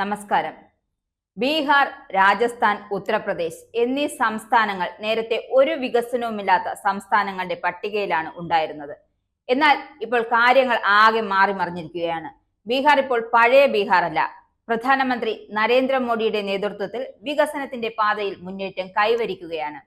നമസ്കാരം. ബീഹാർ രാജസ്ഥാൻ ഉത്തർപ്രദേശ് എന്നീ സംസ്ഥാനങ്ങൾ നേരത്തെ ഒരു വികസനവുമില്ലാത്ത സംസ്ഥാനങ്ങളുടെ പട്ടികയിലാണ് ഉണ്ടായിരുന്നത്. എന്നാൽ ഇപ്പോൾ കാര്യങ്ങൾ ആകെ മാറി മറിഞ്ഞിരിക്കുകയാണ്. ബീഹാർ ഇപ്പോൾ പഴയ ബീഹാർ അല്ല പ്രധാനമന്ത്രി നരേന്ദ്രമോദിയുടെ നേതൃത്വത്തിൽ വികസനത്തിന്റെ പാതയിൽ മുന്നേറ്റം കൈവരിക്കുകയാണ്.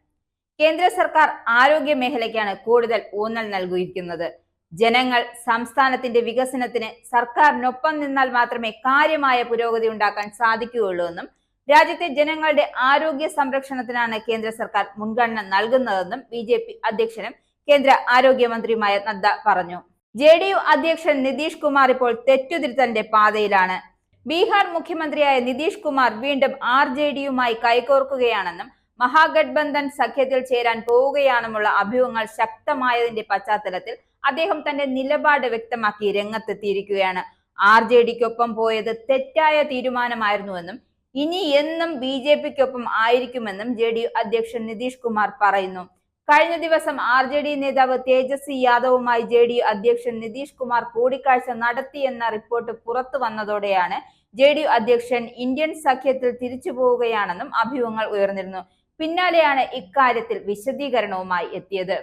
കേന്ദ്ര സർക്കാർ ആരോഗ്യ മേഖലയ്ക്കാണ് കൂടുതൽ ഊന്നൽ നൽകിയിരിക്കുന്നത്. ജനങ്ങൾ സംസ്ഥാനത്തിന്റെ വികസനത്തിന് സർക്കാരിനൊപ്പം നിന്നാൽ മാത്രമേ കാര്യമായ പുരോഗതി ഉണ്ടാക്കാൻ സാധിക്കുകയുള്ളൂ എന്നും രാജ്യത്തെ ജനങ്ങളുടെ ആരോഗ്യ സംരക്ഷണത്തിനാണ് കേന്ദ്ര സർക്കാർ മുൻഗണന നൽകുന്നതെന്നും ബി ജെ പി അധ്യക്ഷനും കേന്ദ്ര ആരോഗ്യമന്ത്രിയുമായ നദ്ദ പറഞ്ഞു. ജെ ഡി യു അധ്യക്ഷൻ നിതീഷ് കുമാർ ഇപ്പോൾ തെറ്റുതിരുത്തലിന്റെ പാതയിലാണ്. ബീഹാർ മുഖ്യമന്ത്രിയായ നിതീഷ് കുമാർ വീണ്ടും ആർ ജെ ഡിയുമായി കൈകോർക്കുകയാണെന്നും മഹാഗഡ്ബന്ധൻ സഖ്യത്തിൽ ചേരാൻ പോവുകയാണെന്നുള്ള അഭ്യൂഹങ്ങൾ ശക്തമായതിന്റെ പശ്ചാത്തലത്തിൽ അദ്ദേഹം തന്റെ നിലപാട് വ്യക്തമാക്കി രംഗത്തെത്തിയിരിക്കുകയാണ്. ആർ ജെ ഡിക്കൊപ്പം പോയത് തെറ്റായ തീരുമാനമായിരുന്നുവെന്നും ഇനി എന്നും ബി ജെ പിക്കൊപ്പം ആയിരിക്കുമെന്നും ജെ ഡി യു അധ്യക്ഷൻ നിതീഷ് കുമാർ പറയുന്നു. കഴിഞ്ഞ ദിവസം ആർ ജെ ഡി നേതാവ് തേജസ്വി യാദവുമായി ജെ ഡി യു അധ്യക്ഷൻ നിതീഷ് കുമാർ കൂടിക്കാഴ്ച നടത്തിയെന്ന റിപ്പോർട്ട് പുറത്തു വന്നതോടെയാണ് ജെ ഡി യു അധ്യക്ഷൻ ഇന്ത്യൻ സഖ്യത്തിൽ തിരിച്ചു പോവുകയാണെന്നും അഭ്യൂഹങ്ങൾ ഉയർന്നിരുന്നു. പിന്നാലെയാണ് ഇക്കാര്യത്തിൽ വിശദീകരണവുമായി എത്തിയത്.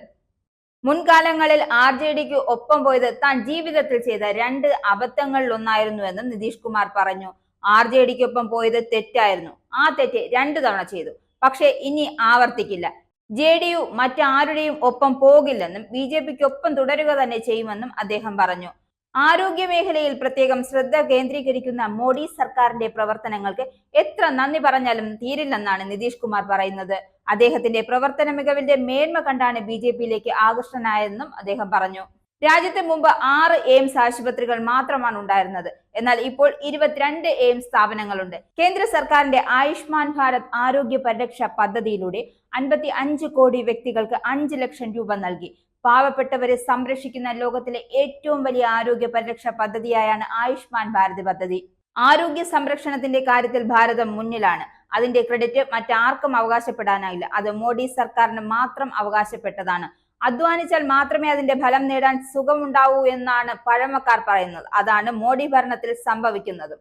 മുൻകാലങ്ങളിൽ ആർ ജെ ഡിക്ക് ഒപ്പം പോയത് താൻ ജീവിതത്തിൽ ചെയ്ത രണ്ട് അബദ്ധങ്ങളിലൊന്നായിരുന്നുവെന്നും നിതീഷ് കുമാർ പറഞ്ഞു. ആർ ജെ ഡിക്കൊപ്പം പോയത് തെറ്റായിരുന്നു. ആ തെറ്റ് രണ്ടു തവണ ചെയ്തു. പക്ഷേ ഇനി ആവർത്തിക്കില്ല. ജെ ഡി യു മറ്റാരുടെയും ഒപ്പം പോകില്ലെന്നും ബി ജെ പിക്ക് ഒപ്പം തുടരുക തന്നെ ചെയ്യുമെന്നും അദ്ദേഹം പറഞ്ഞു. ആരോഗ്യ മേഖലയിൽ പ്രത്യേകം ശ്രദ്ധ കേന്ദ്രീകരിക്കുന്ന മോഡി സർക്കാരിന്റെ പ്രവർത്തനങ്ങൾക്ക് എത്ര നന്ദി പറഞ്ഞാലും തീരില്ലെന്നാണ് നിതീഷ് കുമാർ പറയുന്നത്. അദ്ദേഹത്തിന്റെ പ്രവർത്തന മികവിന്റെ മേന്മ കണ്ടാണ് ബി ജെ പിയിലേക്ക് ആകർഷനായതെന്നും അദ്ദേഹം പറഞ്ഞു. രാജ്യത്ത് മുമ്പ് ആറ് എയിംസ് ആശുപത്രികൾ മാത്രമാണ് ഉണ്ടായിരുന്നത്. എന്നാൽ ഇപ്പോൾ ഇരുപത്തിരണ്ട് എയിംസ് സ്ഥാപനങ്ങളുണ്ട്. കേന്ദ്ര സർക്കാരിന്റെ ആയുഷ്മാൻ ഭാരത് ആരോഗ്യ പരിരക്ഷ പദ്ധതിയിലൂടെ അൻപത്തി അഞ്ച് കോടി വ്യക്തികൾക്ക് അഞ്ച് ലക്ഷം രൂപ നൽകി. പാവപ്പെട്ടവരെ സംരക്ഷിക്കുന്ന ലോകത്തിലെ ഏറ്റവും വലിയ ആരോഗ്യ പരിരക്ഷ പദ്ധതിയായാണ് ആയുഷ്മാൻ ഭാരത് പദ്ധതി. ആരോഗ്യ സംരക്ഷണത്തിന്റെ കാര്യത്തിൽ ഭാരതം മുന്നിലാണ്. അതിന്റെ ക്രെഡിറ്റ് മറ്റാർക്കും അവകാശപ്പെടാനായില്ല. അത് മോഡി സർക്കാരിന് മാത്രം അവകാശപ്പെട്ടതാണ്. അധ്വാനിച്ചാൽ മാത്രമേ അതിന്റെ ഫലം നേടാൻ സുഖമുണ്ടാവൂ എന്നാണ് പഴമക്കാർ പറയുന്നത്. അതാണ് മോഡി ഭരണത്തിൽ സംഭവിക്കുന്നത്.